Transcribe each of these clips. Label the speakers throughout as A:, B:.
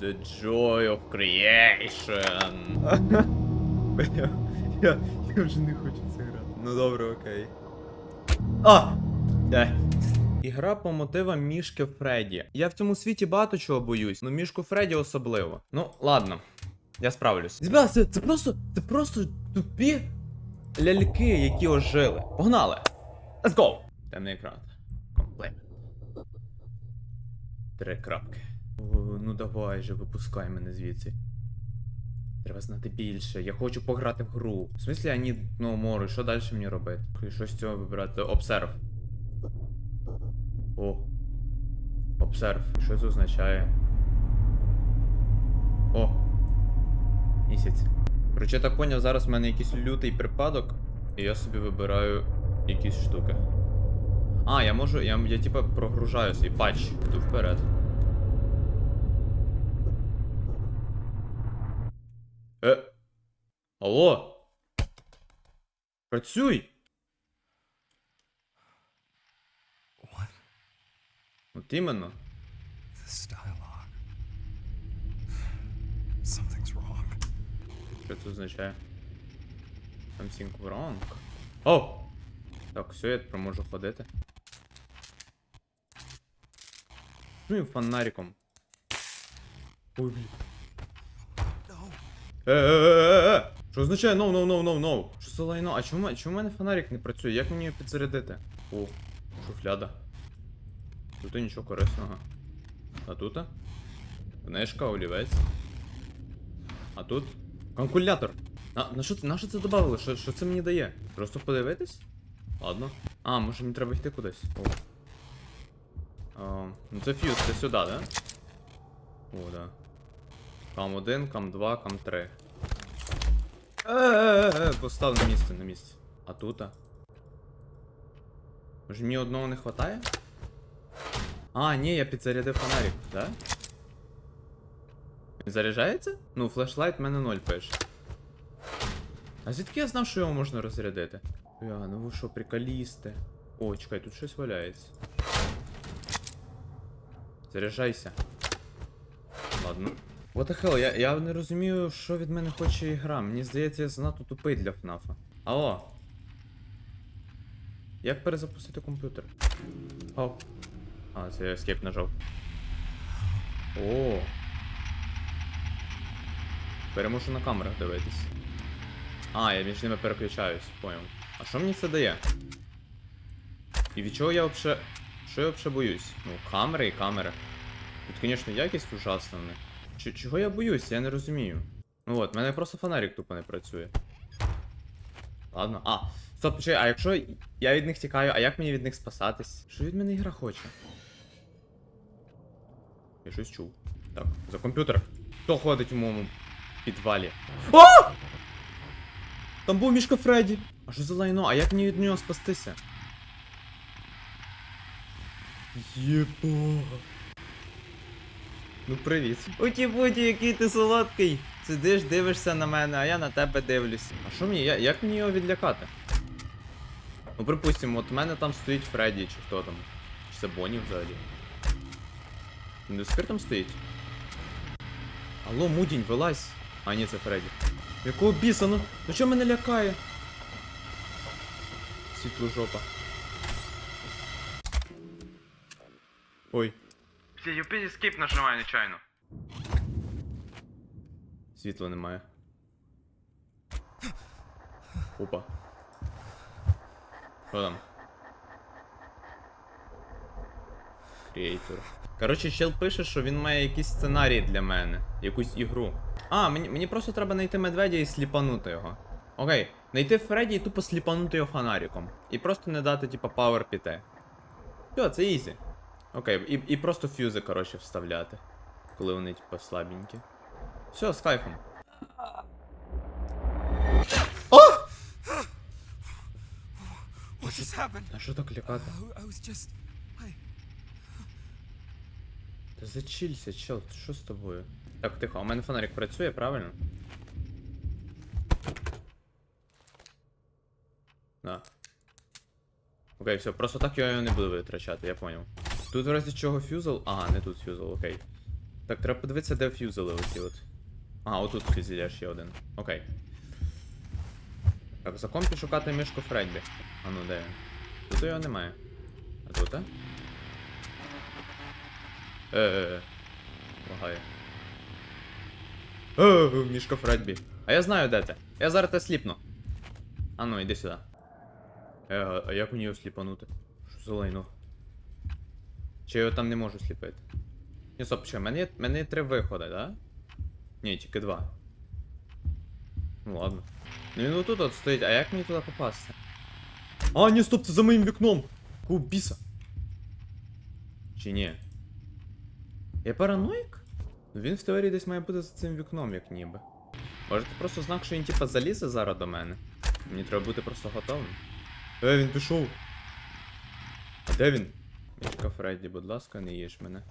A: The joy of creation. я, я, я вже не хочу це грати. Ну добре, окей. А! Дай. Ігра по мотивам мішки Фредді. Я в цьому світі багато чого боюсь, ну мішку Фредді особливо. Ну, ладно, я справлюсь. Ребята, це, це просто. Це просто тупі ляльки, які ожили. Погнали! Let's go! Темний екран. Комплект. Три крапки. Ну давай же, випускай мене звідси. Треба знати більше. Я хочу пограти в гру. В смислі, I need no more. Що далі мені робити? Що з цього вибирати? Observe. О. Observe. Що це означає? О. Місяць. Короче, я так поняв, зараз в мене якийсь лютий припадок, і я собі вибираю якісь штуки. А, я можу. Я, я типа прогружаю свій патч. Йду вперед. Е. Алло. Працюй!
B: What?
A: От іменно.
B: This dialogue. Something's wrong.
A: Що це означає? Something wrong. О! Так, все, я тепер можу ходити. Ну і фонариком. Ой, блін.
B: No.
A: Е-е-е-е! Що означає no, no, no, no, no? Що за лайно? А чому, чому в мене фонарик не працює? Як мені його підзарядити? О, шуфляда. Тут нічого корисного. А тут? Книжка, олівець. А тут? Калькулятор. А, на що на що це додавали? Що, що це мені дає? Просто подивитись? Ладно. А, може мені треба йти кудись. О. А, ну це фьюз, це сюди, да? О, да. Кам 1, кам 2, кам 3. Е-е-е, постав на місце, на місце. А тут? а? Може мені одного не хватає? А, ні, я підзарядив фонарик, да? Заряджається? Ну, флешлайт в мене 0 пише. А звідки я знав, що його можна розрядити? Я, ну ви що, приколісти? О, чекай, тут щось валяється. Заряджайся. Ладно. What the hell, я, я не розумію, що від мене хоче ігра. Мені здається, я занадто тупий для ФНАФа. Алло. Як перезапустити комп'ютер? О. А, це я escape нажав. О. Тепер я можу на камерах дивитись. А, я між ними переключаюсь, понял. А що мені це дає? І від чого я вообще. Що я вообще боюсь? Ну, камери і камери. Тут, звісно, якість ужасна в них. Чого я боюсь, я не розумію. Ну от, в мене просто фонарик тупо не працює. Ладно. А, стоп, почекай, а якщо я від них тікаю, а як мені від них спасатись? Що від мене ігра хоче? Я щось чув. Так, за комп'ютер. Хто ходить у моєму підвалі? О! Там був мішка Фредді. А що за лайно? А як мені від нього спастися? Єбо. Ну привіт. Уті буті, який ти солодкий. Сидиш, дивишся на мене, а я на тебе дивлюсь. А що мені? Я, як мені його відлякати? Ну, припустимо, от в мене там стоїть Фредді, чи хто там. Чи це Бонні взагалі? Він до сих пір там стоїть? Алло, мудінь, вилазь. А, ні, це Фредді. Якого біса, ну? Ну що мене лякає? Світло жопа. Ой. Я юпі скіп нажимаю нечайно. Світла немає. Опа. Що там? Creator. Коротше, чел пише, що він має якийсь сценарій для мене. Якусь ігру. А, мені, мені просто треба знайти медведя і сліпанути його. Окей, знайти Фредді і тупо сліпанути його фонариком. І просто не дати, типа, пауер піти. Все, це ізі. Окей, і, і просто фюзи, коротше, вставляти. Коли вони, типа, слабенькі. Все, з кайфом. А що так лякати?
B: I, I was just. I.
A: Та зачілься, чел, що з тобою? Так, тихо, у мене фонарик працює, правильно? На. Окей, все, просто так я його не буду витрачати, я поняв. Тут в разі чого фюзел. Ага, не тут фюзел, окей. Так, треба подивитися, де фюзели оці от. Ага, отут фюзеляж ще один. Окей. Так, за компі шукати мишку Фредбі. А ну де він? Тут його немає. А тут, а? Е-е-е. Лагає. Е, мішка Фредбі. А я знаю, де ти. Я зараз те сліпну. А ну, іди сюди. Е, а як мені його сліпанути? Що за лайно? Чи я його там не можу сліпити? Ні, стоп, що, в мене мене є три виходи, да? Ні, тільки два. Ну ладно. Ну він отут от стоїть, а як мені туди попасти? А, ні, стоп, це за моїм вікном! Кубіса. Чи ні? Я параноїк? Він в теорії десь має бути за цим вікном, як ніби. Може це просто знак, що він типа залізе зараз до мене. Мені треба бути просто готовим. Е, він пішов. А де він? Мішка Фредді, будь ласка, не їж мене.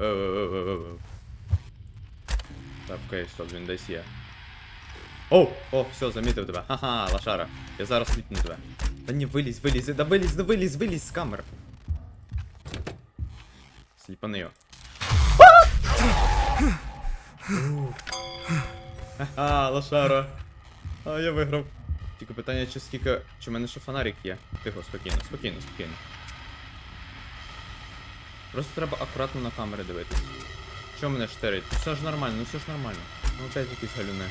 A: Е, е, е. Так, окей, стоп, він десь є. О! О, все, замітив тебе. Ха-ха, лошара. Я зараз сліпну тебе. Та ні, вилізь, вилізь, да вилізь, да вилізь, вилізь з камер. Сліпани його. Ха-ха, лошара. А, я виграв. Тільки питання, чи скільки. Чи в мене ще фонарик є? Тихо, спокійно, спокійно, спокійно. Просто треба акуратно на камери дивитись. Що мене штирить? Ну все ж нормально, ну все ж нормально. Ну опять якісь галюни.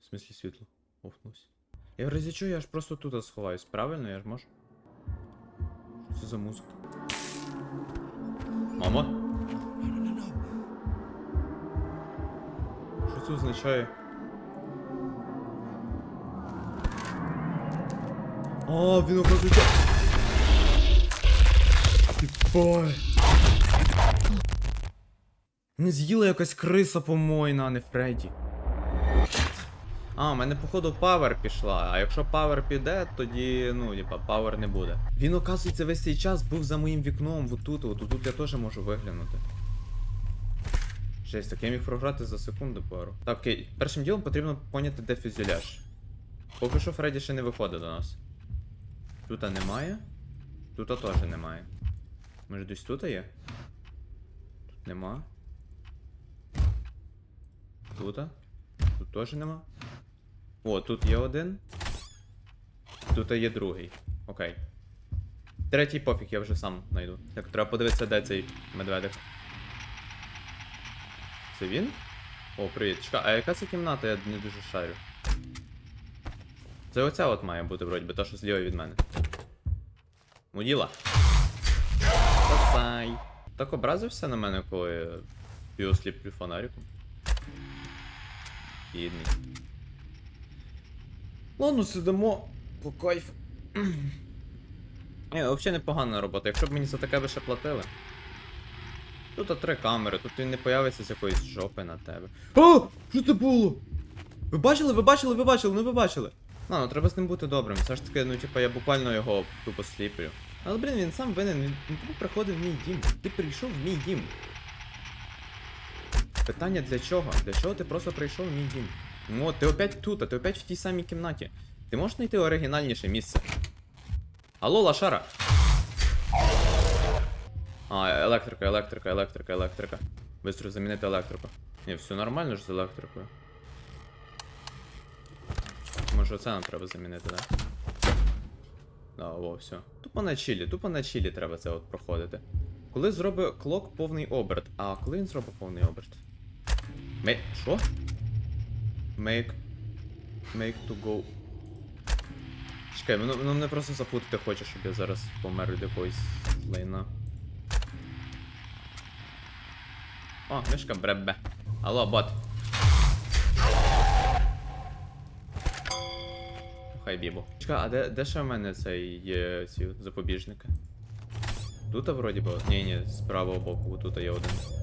A: В смислі світло? Офнусь. Я в разі чого, я ж просто тут сховаюсь, правильно? Я ж можу. Що за музика? Мама? Що це означає? А, він оказується. Ой. Не з'їла якась криса помойна, а не Фредді. А, у мене походу павер пішла, а якщо павер піде, тоді, ну, типа, павер не буде. Він, оказується, весь цей час був за моїм вікном, отут, от тут я теж можу виглянути. Жесть, так я міг програти за секунду пару. Так, окей, першим ділом потрібно поняти, де фюзеляж. Поки що Фредді ще не виходить до нас. Тут немає. Тут теж немає. Може десь тут є? Тут нема. Тут? Тут теж нема. О, тут є один. Тут є другий. Окей. Третій пофіг, я вже сам знайду. Так, треба подивитися, де цей медведик. Це він? О, привіт. Чекай, а яка це кімната? Я не дуже шарю. Це оця от має бути, вроді би, та, що зліва від мене. Муділа. Спасай. Так образився на мене, коли я сліплю фонариком. Бідний. Ладно, сидимо по кайфу. Ні, взагалі непогана робота. Якщо б мені за таке би ще платили. Тут три камери, тут він не появиться з якоїсь жопи на тебе. О! Що це було? Ви бачили, ви бачили, ви бачили, ну ви бачили. Ну треба з ним бути добрим. Все ж таки, ну типа я буквально його тупо сліплю. Але блін, він сам винен, він, він тупо приходив в мій дім. Ти прийшов в мій дім. Питання для чого? Для чого ти просто прийшов в мій дім? Ну ти опять тут, а ти опять в тій самій кімнаті. Ти можеш знайти оригінальніше місце. Алло, лашара. А, електрика, електрика, електрика, електрика. Быстро замінити електрику. Ні, все нормально ж з електрикою. Може оце нам треба замінити, да? Да, о, все. Тупо на чилі, тупо на чилі треба це от проходити. Коли зробить клок повний оберт. А коли він зробить повний оберт? Мей... Що? Make... Make to go... Чекай, воно, воно мене просто запутати хоче, щоб я зараз помер від якоїсь лайна. О, мишка бребе. Алло, бот. Хай бібу. Чекай, а де, де ще в мене цей є ці запобіжники? Тут вроді би. Ні, ні, з правого боку, тут є один.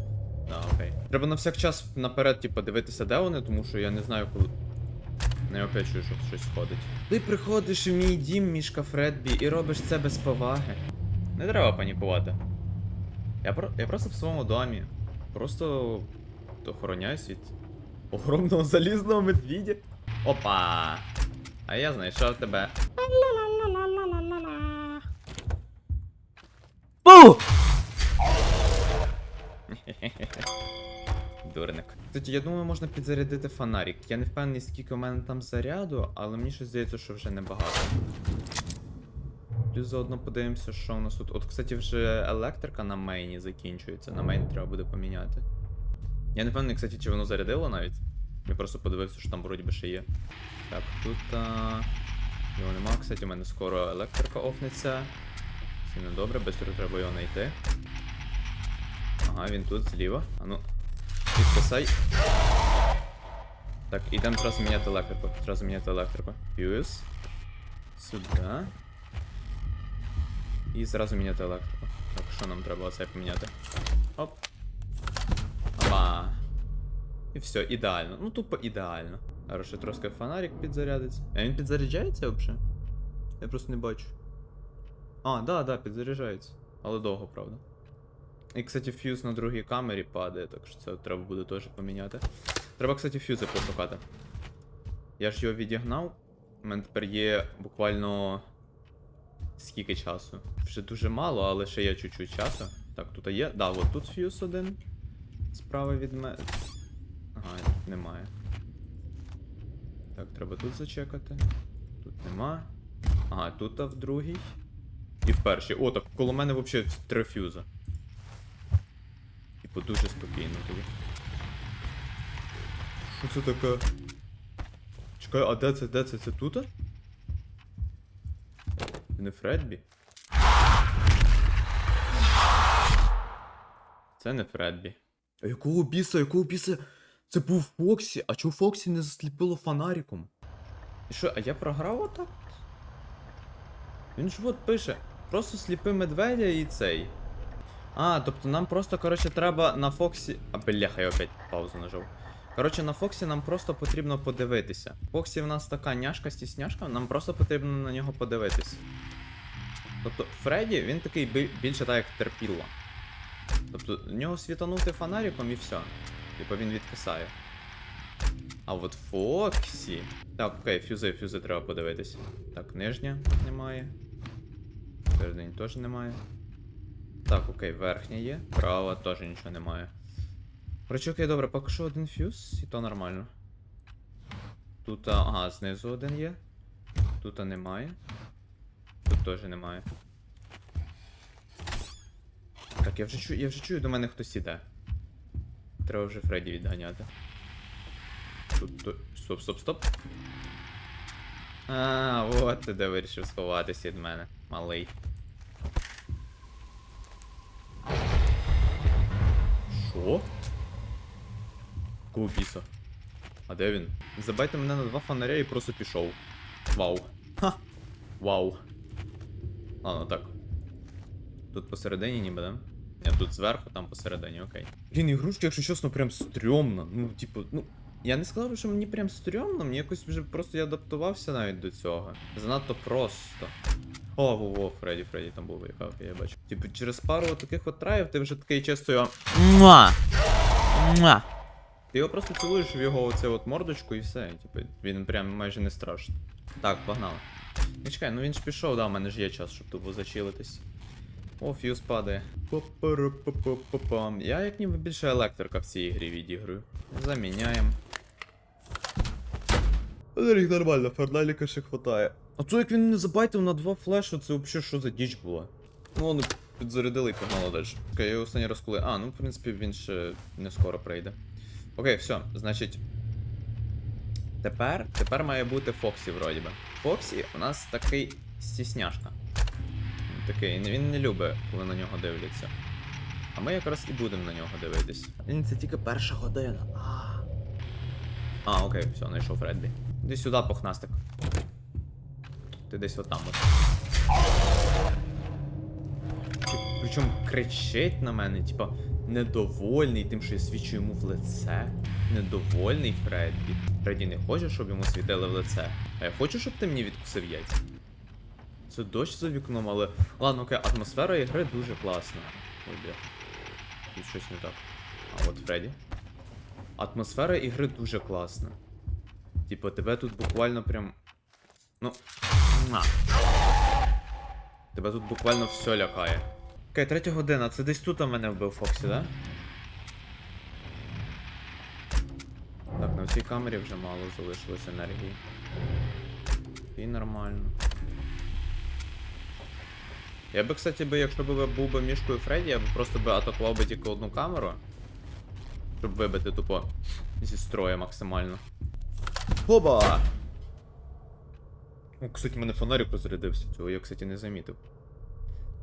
A: А, окей. Треба на всяк час наперед, типу, дивитися, де вони, тому що я не знаю, коли. Не опять чую, що щось ходить. Ти приходиш в мій дім, мішка Фредбі, і робиш це без поваги. Не треба панікувати. Я, про... я просто в своєму домі. Просто охороняюсь від огромного залізного медвідя. Опа! А я знайшов тебе. Пу! Дурник. Кстати, я думаю, можна підзарядити фонарик. Я не впевнений, скільки у мене там заряду, але мені щось здається, що вже небагато. Плюс заодно подивимося, що у нас тут. От, кстати, вже електрика на мейні закінчується. На мейн треба буде поміняти. Я не впевнений, кстати, чи воно зарядило навіть. Я просто подивився, що там вроді би ще є. Так, тут. А... Його нема. Кстати, у мене скоро електрика офнеться. Сильно добре, быстро треба його знайти. Ага, він тут зліва. А ну. Підписай. Так, ідемо зразу міняти електрику. Зразу міняти електрику. Фьюз. Сюди. І зразу міняти електрику. Так, що нам треба оце поміняти? Оп. Опа. І все, ідеально. Ну тупо ідеально. Хорошо, трошки фонарик підзарядиться. А він підзаряджається взагалі? Я просто не бачу. А, да, да, підзаряджається. Але довго, правда. І, кстати, фьюз на другій камері падає, так що це треба буде теж поміняти. Треба, кстати, фьюзи пошукати. Я ж його відігнав. У мене тепер є буквально. Скільки часу? Вже дуже мало, але ще є чуть-чуть часу. Так, тут є. Да, от тут фьюз один. Справа від мене. Ага, немає. Так, треба тут зачекати. Тут нема. Ага, тут в другій. І в першій. О, так коло мене взагалі три фьюза. Типу дуже спокійно тоді. Що це таке? Чекай, а де це? Де це? Це тут? Не Фредбі? Це не Фредбі. А якого біса, якого біса? Це був Фоксі, а чого Фоксі не засліпило фонариком? І що, а я програв отак? Він ж от пише, просто сліпи медведя і цей. А, тобто нам просто, коротше, треба на Фоксі. А, бляха, я опять паузу нажав. Коротше, на Фоксі нам просто потрібно подивитися. Фоксі в нас така няшка стісняшка, нам просто потрібно на нього подивитися. Тобто, Фредді, він такий бі- більше так як терпіла. Тобто, в нього світанути фонариком і все. Типу він відкисає. А от Фоксі. Так, окей, фюзи, фюзи треба подивитись. Так, нижня немає. Середині теж немає. Так, окей, верхня є. Права теж нічого немає. Короче, окей, добре, поки що один фюз, і то нормально. Тут, ага, знизу один є. Тут немає. Тут теж немає. Так, я вже чую, я вже чую, до мене хтось іде. Треба вже Фредді відганяти. Тут, тут. Стоп, стоп, стоп. А, от ти де вирішив сховатися від мене, малий. Що? Кого біса? А де він? Забайте мене на два фонаря і просто пішов. Вау. Ха! Вау. Ладно, так. Тут посередині ніби, да? Ні, тут зверху, там посередині, окей. Блін, ігрушка, якщо чесно, прям стрьомна. Ну, типу, ну. Я не сказав, би, що мені прям стрьомно, мені якось вже просто я адаптувався навіть до цього. Занадто просто. О, во, во, Фредді, Фредді там був виїхав, я бачу. Типу, через пару таких от траїв ти вже такий чисто його. Муа! Муа! Ти його просто цілуєш в його оце от мордочку і все. Типу, він прям майже не страшний. Так, погнали. Не чекай, ну він ж пішов, да, у мене ж є час, щоб тупо зачилитись. О, фьюз падає. Я як ніби більше електрика в цій грі відіграю. Заміняємо. Їх нормально, фарналіка ще хватає. А то як він не забайтив на два флеша, це взагалі що за діч була? Ну вони підзарядили і погнали далі. Окей, я останній раз коли. А, ну в принципі він ще не скоро прийде. Окей, все, значить. Тепер, тепер має бути Фоксі, вроді би. Фоксі у нас такий стісняшка. Такий, він не любить, коли на нього дивляться. А ми якраз і будемо на нього дивитись. Він це тільки перша година. А, а окей, все, знайшов Фредбі. Іди сюди, похнастик. Ти десь отам от. Причому кричить на мене, типа, недовольний тим, що я свічу йому в лице. Недовольний Фредді. Фредді не хоче, щоб йому світили в лице. А я хочу, щоб ти мені відкусив яйця. Це дощ за вікном, але. Ладно, окей, атмосфера ігри дуже класна. Ой, де. Тут щось не так. А от Фредді. Атмосфера ігри дуже класна. Типу, тебе тут буквально прям. Ну. муа. Тебе тут буквально все лякає. Окей, третя година, це десь тут у мене вбив Фоксі, да? Так, на цій камері вже мало залишилось енергії. І нормально. Я би, кстати, би, якщо б був би мішкою Фредді, я б просто би атакував би тільки одну камеру. Щоб вибити тупо зі строю максимально. Хоба! О, кстати, в мене фонарик розрядився. Цього я, кстати, не замітив.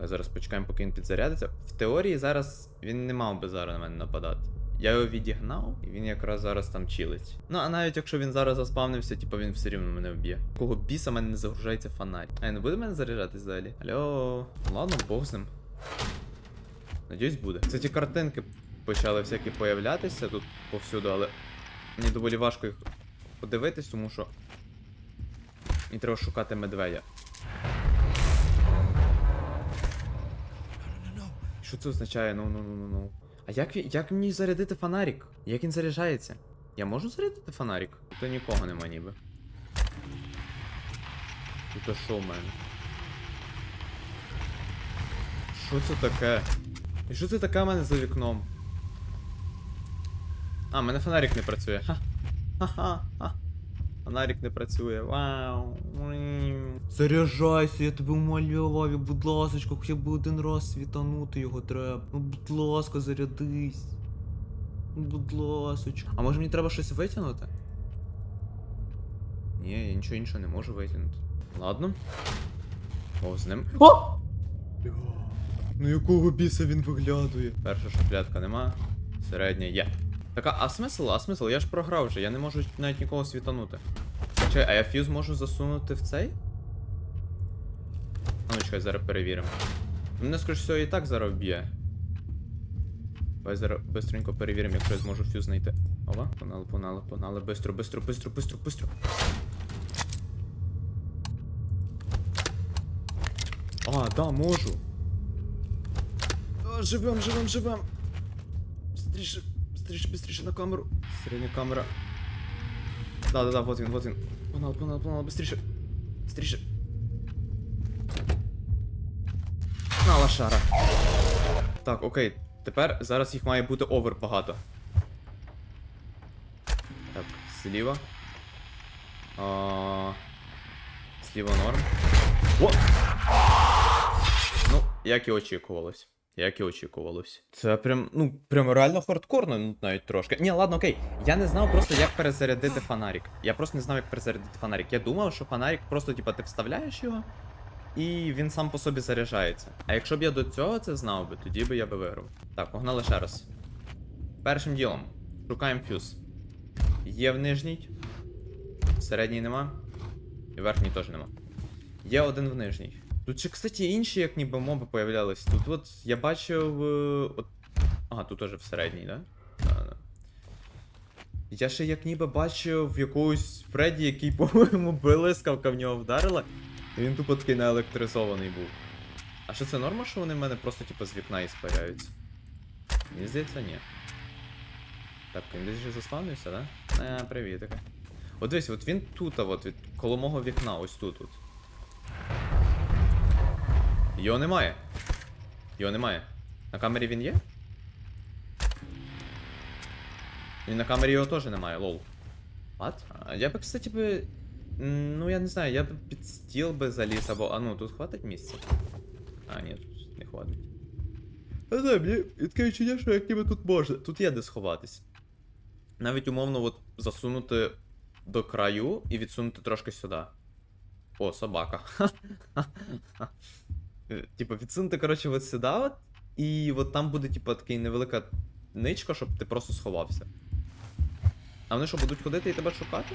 A: А зараз почекаємо, поки він підзарядиться. В теорії зараз він не мав би зараз на мене нападати. Я його відігнав, і він якраз зараз там чилить. Ну, а навіть якщо він зараз заспавнився, типу він все рівно мене вб'є. Кого біса мене не загружається фонарик. А він буде мене заряджатись далі? Алло. Ладно, Бог з ним. Надіюсь, буде. Кстати, картинки почали всякі появлятися тут повсюду, але мені доволі важко їх подивитись, тому що. Мені треба шукати медведя. Що це означає? Ну, ну, ну, ну, ну. А як, як мені зарядити фонарик? Як він заряджається? Я можу зарядити фонарик? Тут нікого нема ніби. Тут що в мене? Що це таке? І що це таке в мене за вікном? А, в мене фонарик не працює. Ха. Ха-ха-ха. Фонарик не працює. Вау. Заряджайся, я тебе умоляю, будь ласочка, хоча б один раз світанути його треба. Ну, будь ласка, зарядись. Будь ласочка. А може мені треба щось витягнути? Ні, я нічого іншого не можу витягнути. Ладно. О, з ним. О! Ну якого біса він виглядує? Перша шухлядка нема. Середня є. Так, а смисл? А смисл? Я ж програв вже, я не можу навіть нікого світанути. Чекай, а я фьюз можу засунути в цей? А ну чекай, зараз перевіримо. Мене скоріш всього і так зараз вб'є. Давай зараз бистренько перевіримо, якщо я зможу фьюз знайти. Ова, погнали, погнали, погнали. Бистро, бистро, бистро, бистро, бистро. А, да, можу. А, живем, живем, живем. Быстріше, быстріше, быстріше на камеру. Середня камера. Да, да, да, вот він, вот він. Погнали, погнали, погнали, быстріше. Быстріше. На лошара. Так, окей. Тепер зараз їх має бути овер багато. Так, зліва. А... Зліва норм. О! Ну, як і очікувалось. Як і очікувалось. Це прям, ну, прям реально хардкорно, ну, навіть трошки. Ні, ладно, окей. Я не знав просто, як перезарядити фонарик. Я просто не знав, як перезарядити фонарик. Я думав, що фонарик просто, типа, ти вставляєш його, і він сам по собі заряджається. А якщо б я до цього це знав би, тоді би я би виграв. Так, погнали ще раз. Першим ділом. Шукаємо фюз. Є в нижній. Середній нема. І верхній теж нема. Є один в нижній. Тут ще, кстати, інші, як ніби моби появлялись. Тут от я бачив. е, От... Ага, тут теж в середній, да? Да, да. Я ще як ніби бачив якогось Фредді, який, по-моєму, блискавка в нього вдарила, і він тупо такий наелектризований був. А що це норма, що вони в мене просто типу з вікна іспаряються? Мені здається, ні. Так, він десь вже заспавнився, да? А, привіт, таке. От дивись, от він тут, от від коло мого вікна, ось тут. от. Його немає. Його немає. На камері він є? І на камері його теж немає, лол. What? Я би, кстати, би. Ну, я не знаю, я б під стіл би заліз або. А ну, тут хватить місця? А, ні, тут не хватить. Знаю, мені відчуття, що як ніби тут можна. Тут є де сховатись. Навіть умовно от засунути до краю і відсунути трошки сюди. О, собака. Е, Типу, відсунути, коротше, от сюди, от, і от там буде, типу, така невелика ничка, щоб ти просто сховався. А вони що, будуть ходити і тебе шукати?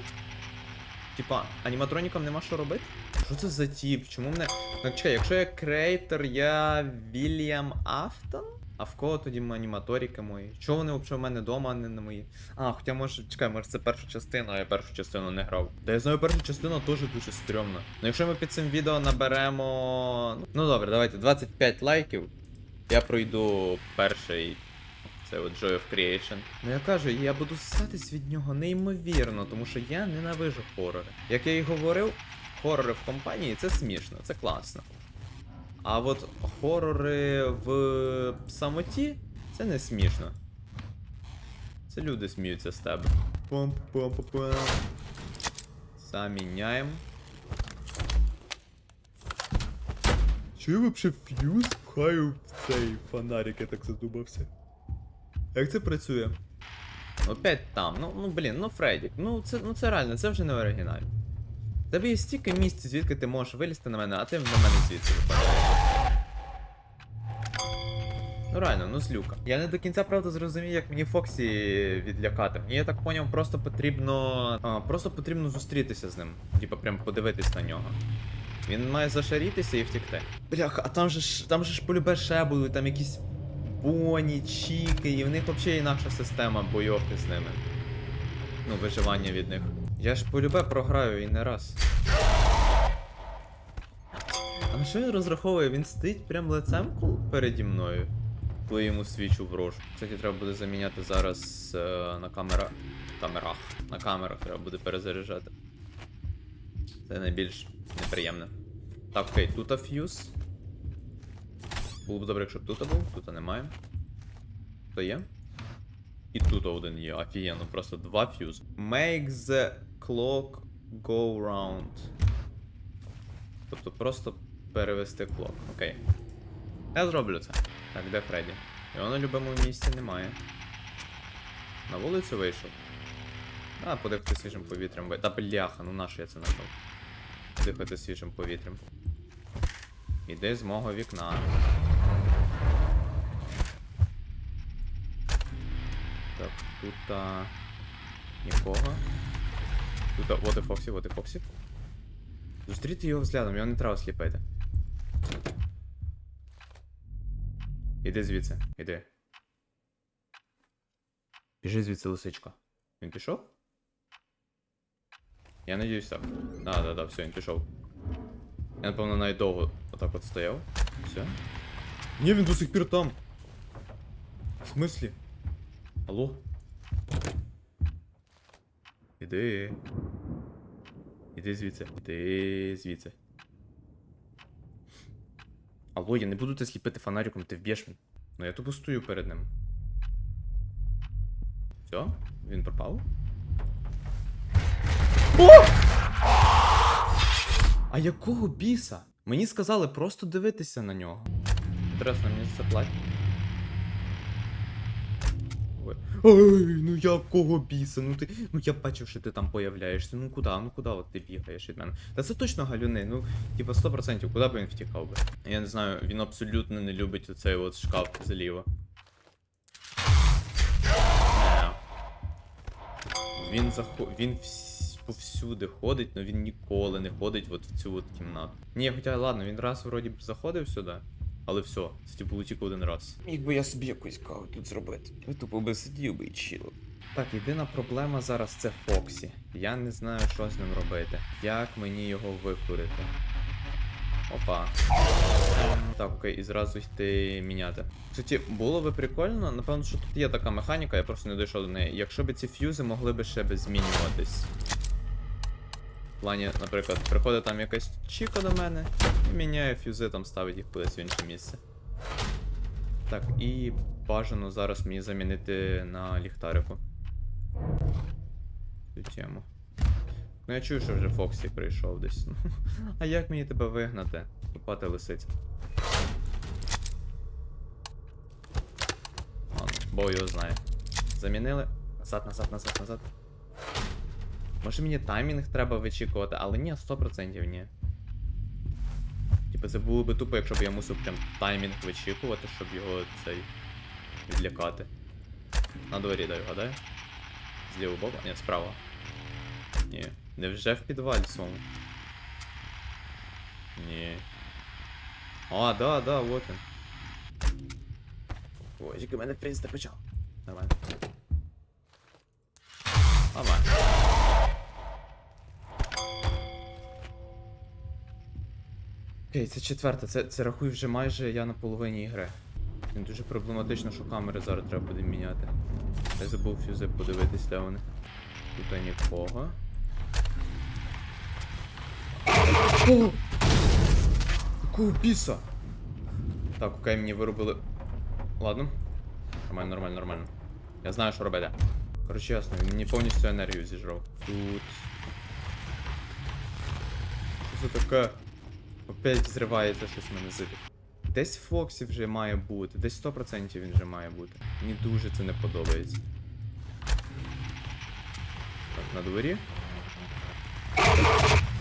A: Типа, аніматронікам нема що робити? Що це за тіп? Чому мене. Так, чекай, якщо я креатор, я Вільям Афтон? А в кого тоді аніматоріки мої? Чого вони взагалі в мене вдома, а не на мої? А, хоча може, чекай, може це перша частина, а я першу частину не грав. Та я знаю, перша частина теж дуже стрьомна. Ну якщо ми під цим відео наберемо. Ну добре, давайте 25 лайків. Я пройду перший Це от Joy of Creation. Ну я кажу, я буду ссатись від нього неймовірно, тому що я ненавижу хорори. Як я і говорив, хорори в компанії це смішно, це класно. А от хорори в самоті це не смішно. Це люди сміються з тебе. пам пам пам пам Заміняємо. Чи я вообще фьюз пхаю в цей фонарик, я так задумався. Як це працює? Опять там, ну, ну блін, ну Фредік, ну це, ну це реально, це вже не оригінально. Тебе є стільки місць, звідки ти можеш вилізти на мене, а ти на мене звідси випадаєш. Ну реально, ну злюка. Я не до кінця правда зрозумів, як мені Фоксі відлякати. Мені я так поняв, просто потрібно. А, просто потрібно зустрітися з ним. Типа прям подивитись на нього. Він має зашарітися і втікти. Бляха, а там же ж там же ж полюбе ще будуть, там якісь Боні, Чіки, і в них взагалі інакша система бойовки з ними. Ну, виживання від них. Я ж полюбе програю і не раз. А на що він розраховує? Він стоїть прям лицем переді мною, коли йому свічу в рожу. Кстати, треба буде заміняти зараз е, на камера... камерах. На камерах треба буде перезаряджати. Це найбільш неприємне. Так, окей, тут фьюз. Було б добре, якщо б тут був, тут немає. Тут є. І тут один є, офігенно, просто два фьюз. Make the clock go round. Тобто просто перевести клок. Окей. Я зроблю це. Так, де Фредді? Його на любому місці немає. На вулицю вийшов. А, подихати свіжим повітрям. Та бляха, ну нащо я це знайшов? Дихати свіжим повітрям. Іди з мого вікна. Так, тут а... нікого. Тут, а, от і Фоксі, от і Фоксі. Зустріти його взглядом, його не треба сліпити. Іди звідси, іди. Біжи звідси, лисичка. Він пішов? Я надіюсь так. Да, да, да, все, він пішов. Я, напевно, навіть довго отак от стояв. Все. Ні, він до сих пір там. В смислі? Алло? Іди. Іди звідси. Іди звідси. Алло, я не буду тебе сліпити фонариком, ти вб'єш мене. Ну я тупо стою перед ним. Все? Він пропав? О! А якого біса? Мені сказали просто дивитися на нього. Інтересно, мені це платять. Ой. Ну якого біса? Ну ти. Ну я бачив, що ти там появляєшся. Ну куди? Ну куди от ти бігаєш від мене? Та це точно галюни, ну, типа 100%, куди б він втікав би? Я не знаю, він абсолютно не любить оцей от шкаф зліва. Він захо... він вс... повсюди ходить, але він ніколи не ходить от в цю от кімнату. Ні, хоча ладно, він раз вроді б заходив сюди, але все, це типу тільки один раз.
C: Міг би я собі якусь каву тут зробити. Я тупо би сидів би і чилив.
A: Так, єдина проблема зараз це Фоксі. Я не знаю, що з ним робити. Як мені його викурити? Опа. Так, окей, і зразу йти міняти. Кстати, було би прикольно, напевно, що тут є така механіка, я просто не дійшов до неї. Якщо б ці ф'юзи могли би ще би змінюватись. В плані, наприклад, приходить там якась чіка до мене і міняє ф'юзи, там ставить їх кудись в інше місце. Так, і бажано зараз мені замінити на ліхтарику. Цю тему. Ну я чую, що вже Фоксі прийшов десь. Ну, А як мені тебе вигнати? Тупати лисиця. Ладно, Бог його знає. Замінили. Назад, назад, назад, назад. Може мені таймінг треба вичікувати, але ні, 100% ні. Типа це було би тупо, якщо б я мусив прям таймінг вичікувати, щоб його цей відлякати. На дворі дай гадаю. З лівого боку? Ні, справа. Ні. Невже в підвалі своєму? Ні. А, да, да, вот він. Ой, тільки мене в принципі почав. Нормально. Нормально. Окей, це четверта, це, це рахуй вже майже я на половині ігри. Він дуже проблематично, що камери зараз треба буде міняти. Я забув фюзи подивитись, де вони. Тут нікого. О! Біса? Так, окей, мені виробили. Ладно. Нормально, нормально, нормально. Я знаю, що робити. Коротше, ясно, він мені повністю енергію зіжрав. Тут. Що це таке? Опять зривається щось в мене зибі. Десь Фоксі вже має бути, десь 100% він вже має бути. Мені дуже це не подобається. Так, на дворі.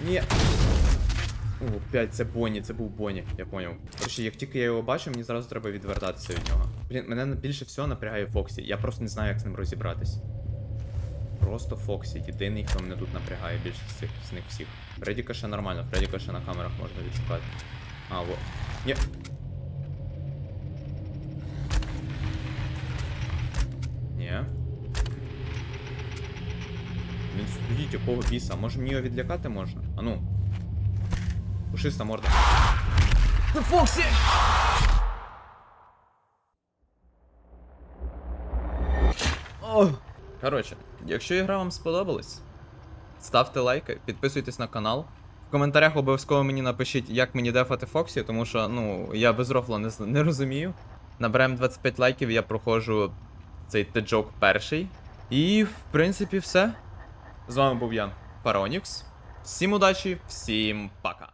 A: Ні. О, опять це Бонні, це був Бонні, я поняв. Короче, як тільки я його бачу, мені зразу треба відвертатися від нього. Блін, мене більше всього напрягає Фоксі. Я просто не знаю, як з ним розібратись. Просто Фоксі, єдиний, хто мене тут напрягає більше з цих з них всіх. Фредіка ще нормально, Фредіка ще на камерах можна відшукати. А, во. Ні. Ні. Він стоїть, якого біса. Може мені його відлякати можна? А ну. Пушиста морда. Це Фоксі! О! Коротше, якщо ігра вам сподобалась, ставте лайки, підписуйтесь на канал. В коментарях обов'язково мені напишіть, як мені дефати Фоксі, тому що ну, я без рофла не, не розумію. Наберемо 25 лайків, я проходжу цей теджок перший. І, в принципі, все. З вами був я, Фаронікс. Всім удачі, всім пока.